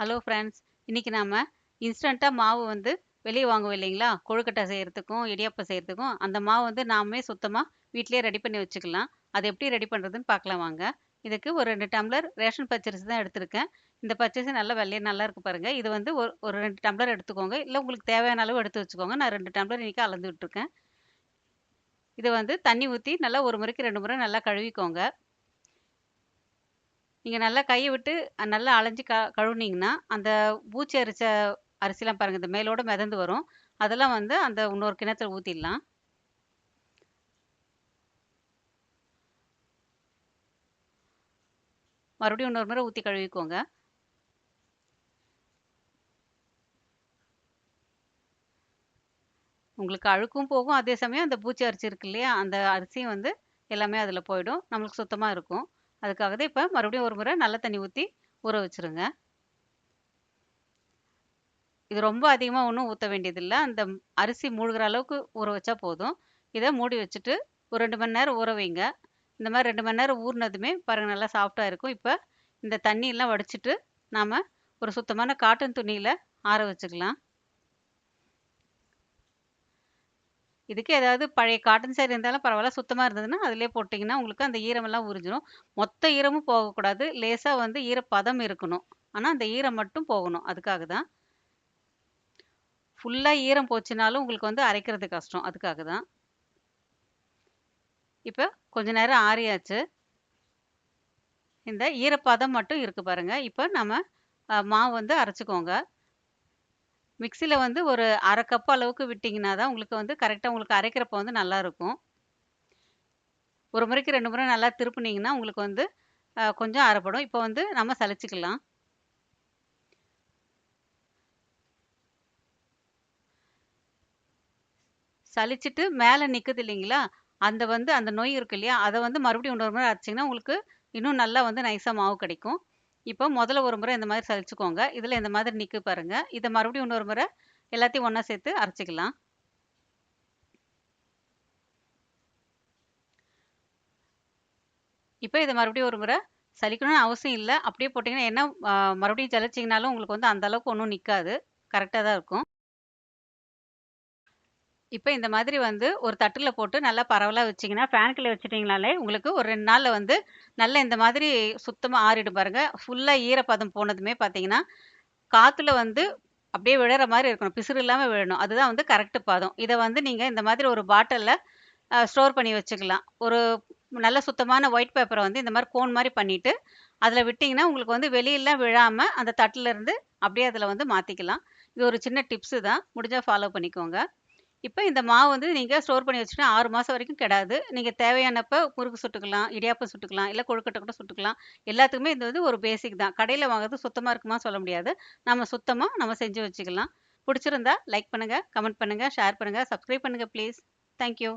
Hello friends இன்றைக்கி நாம் இன்ஸ்டண்ட்டாக மாவு வந்து வெளியே வாங்குவோம் இல்லைங்களா? கொழுக்கட்டை செய்கிறதுக்கும் இடியாப்பம் செய்கிறதுக்கும் அந்த மாவு வந்து நாமே சுத்தமாக வீட்டிலேயே ரெடி பண்ணி வச்சுக்கலாம். அது எப்படி ரெடி பண்ணுறதுன்னு பார்க்கலாம் வாங்க. இதுக்கு ஒரு ரெண்டு டம்ளர் ரேஷன் பச்சரிசி தான் எடுத்திருக்கேன். இந்த பச்சரிசி நல்லா வெள்ளையே நல்லா இருக்கு பாருங்கள் இது வந்து ஒரு ஒரு ரெண்டு டம்ளர் எடுத்துக்கோங்க. இல்லை உங்களுக்கு தேவையான அளவு எடுத்து வச்சுக்கோங்க. நான் ரெண்டு டம்ளர் இன்றைக்கி அளந்து விட்டுருக்கேன். இதை வந்து தண்ணி ஊற்றி நல்லா ஒரு முறைக்கு ரெண்டு முறை நல்லா கழுவிக்கோங்க. நீங்கள் நல்லா கையை விட்டு நல்லா அலைஞ்சு க கழுவுனீங்கன்னா அந்த பூச்சி அரிச்ச அரிசிலாம் பாருங்கள் இந்த மேலோட மிதந்து வரும். அதெல்லாம் வந்து அந்த இன்னொரு கிணத்துல ஊற்றிடலாம் மறுபடியும் இன்னொரு முறை ஊற்றி கழுவிக்கோங்க. உங்களுக்கு அழுக்கும் போகும். அதே சமயம் அந்த பூச்சி அரிசி இருக்கு இல்லையா அந்த அரிசியும் வந்து எல்லாமே அதில் போயிடும். நம்மளுக்கு சுத்தமாக இருக்கும். அதுக்காக தான் இப்போ மறுபடியும் ஒரு முறை நல்ல தண்ணி ஊற்றி ஊற வச்சுருங்க. இது ரொம்ப அதிகமாக ஒன்றும் ஊற்ற வேண்டியதில்லை. அந்த அரிசி மூழ்கிற அளவுக்கு ஊற வச்சா போதும். இதை மூடி வச்சுட்டு ஒரு ரெண்டு மணி நேரம் ஊற வைங்க. இந்த மாதிரி ரெண்டு மணி நேரம் ஊறினதுமே பாருங்கள் நல்லா சாஃப்டாக இருக்கும். இப்போ இந்த தண்ணியெல்லாம் வடிச்சிட்டு நாம் ஒரு சுத்தமான காட்டன் துணியில் ஆற வச்சுக்கலாம். இதுக்கு ஏதாவது பழைய காட்டன் சேரீ இருந்தாலும் பரவாயில்ல சுத்தமாக இருந்ததுன்னா அதிலே போட்டிங்கன்னா உங்களுக்கு அந்த ஈரமெல்லாம் உறிஞ்சிடும் மொத்த ஈரமும் போகக்கூடாது. லேசாக வந்து ஈரப்பதம் இருக்கணும். ஆனால் அந்த ஈரம் மட்டும் போகணும். அதுக்காக தான். ஃபுல்லாக ஈரம் போச்சுனாலும் உங்களுக்கு வந்து அரைக்கிறது கஷ்டம். அதுக்காக தான். இப்போ கொஞ்ச நேரம் ஆறியாச்சு. இந்த ஈரப்பதம் மட்டும் இருக்குது பாருங்கள் இப்போ நம்ம மாவு வந்து அரைச்சிக்கோங்க. மிக்சியில் வந்து ஒரு அரை கப் அளவுக்கு விட்டிங்கன்னா தான் உங்களுக்கு வந்து கரெக்டாக உங்களுக்கு அரைக்கிறப்ப வந்து நல்லா இருக்கும். ஒரு முறைக்கு ரெண்டு முறை நல்லா திருப்புனீங்கன்னா உங்களுக்கு வந்து கொஞ்சம் அரைப்படும். இப்போ வந்து நம்ம சளிச்சிக்கலாம் சலிச்சிட்டு மேலே நிற்குது இல்லைங்களா? அந்த வந்து அந்த நோய் இருக்கு இல்லையா? அதை வந்து மறுபடியும் இன்னொரு முறை அரைச்சிங்கன்னா உங்களுக்கு இன்னும் நல்லா வந்து நைஸாக மாவு கிடைக்கும். இப்போ முதல்ல ஒரு முறை இந்த மாதிரி சலிச்சுக்கோங்க. இதில் இந்த மாதிரி நிற்கு பாருங்கள் இதை மறுபடியும் இன்னொரு முறை எல்லாத்தையும் ஒன்றா சேர்த்து அரைச்சிக்கலாம். இப்போ இதை மறுபடியும் ஒரு முறை சலிக்கணும்னு அவசியம் இல்லை. அப்படியே போட்டிங்கன்னா என்ன மறுபடியும் சலிச்சிங்கனாலும் உங்களுக்கு வந்து அந்த அளவுக்கு ஒன்றும் நிற்காது கரெக்டாக தான் இருக்கும். இப்போ இந்த மாதிரி வந்து ஒரு தட்டில் போட்டு நல்லா பரவலாக வச்சிங்கன்னா ஃபேன் கீழே வச்சிட்டிங்கனாலே உங்களுக்கு ஒரு ரெண்டு நாளில் வந்து நல்லா இந்த மாதிரி சுத்தமாக ஆறிடும் பாருங்க. ஃபுல்லாக ஈரப்பதம் போனதுமே பார்த்தீங்கன்னா காற்றுல வந்து அப்படியே விழற மாதிரி இருக்கணும். பிசுறு இல்லாமல் விழணும். அதுதான் வந்து கரெக்டு பதம். இதை வந்து நீங்கள் இந்த மாதிரி ஒரு பாட்டிலில் ஸ்டோர் பண்ணி வச்சுக்கலாம். ஒரு நல்ல சுத்தமான ஒயிட் பேப்பரை வந்து இந்த மாதிரி கோன் மாதிரி பண்ணிவிட்டு அதில் விட்டிங்கன்னா உங்களுக்கு வந்து வெளியெல்லாம் விழாமல் அந்த தட்டில் இருந்து அப்படியே அதில் வந்து மாற்றிக்கலாம் இது ஒரு சின்ன டிப்ஸு தான். முடிஞ்சால் ஃபாலோ பண்ணிக்கோங்க. இப்போ இந்த மாவு வந்து நீங்கள் ஸ்டோர் பண்ணி வச்சுட்டு ஆறு மாதம் வரைக்கும் கெடாது. நீங்கள் தேவையானப்போ முறுக்கு சுட்டுக்கலாம் இடியாப்பம் சுட்டுக்கலாம் இல்லை கொழுக்கட்டை கூட சுட்டுக்கலாம். எல்லாத்துக்குமே இது வந்து ஒரு பேசிக் தான். கடையில் வாங்குறது சுத்தமாக இருக்குமா சொல்ல முடியாது. நம்ம சுத்தமாக நம்ம செஞ்சு வச்சுக்கலாம். பிடிச்சிருந்தா லைக் பண்ணுங்கள் கமெண்ட் பண்ணுங்கள் ஷேர் பண்ணுங்கள் சப்ஸ்கிரைப் பண்ணுங்கள் ப்ளீஸ் தேங்க்யூ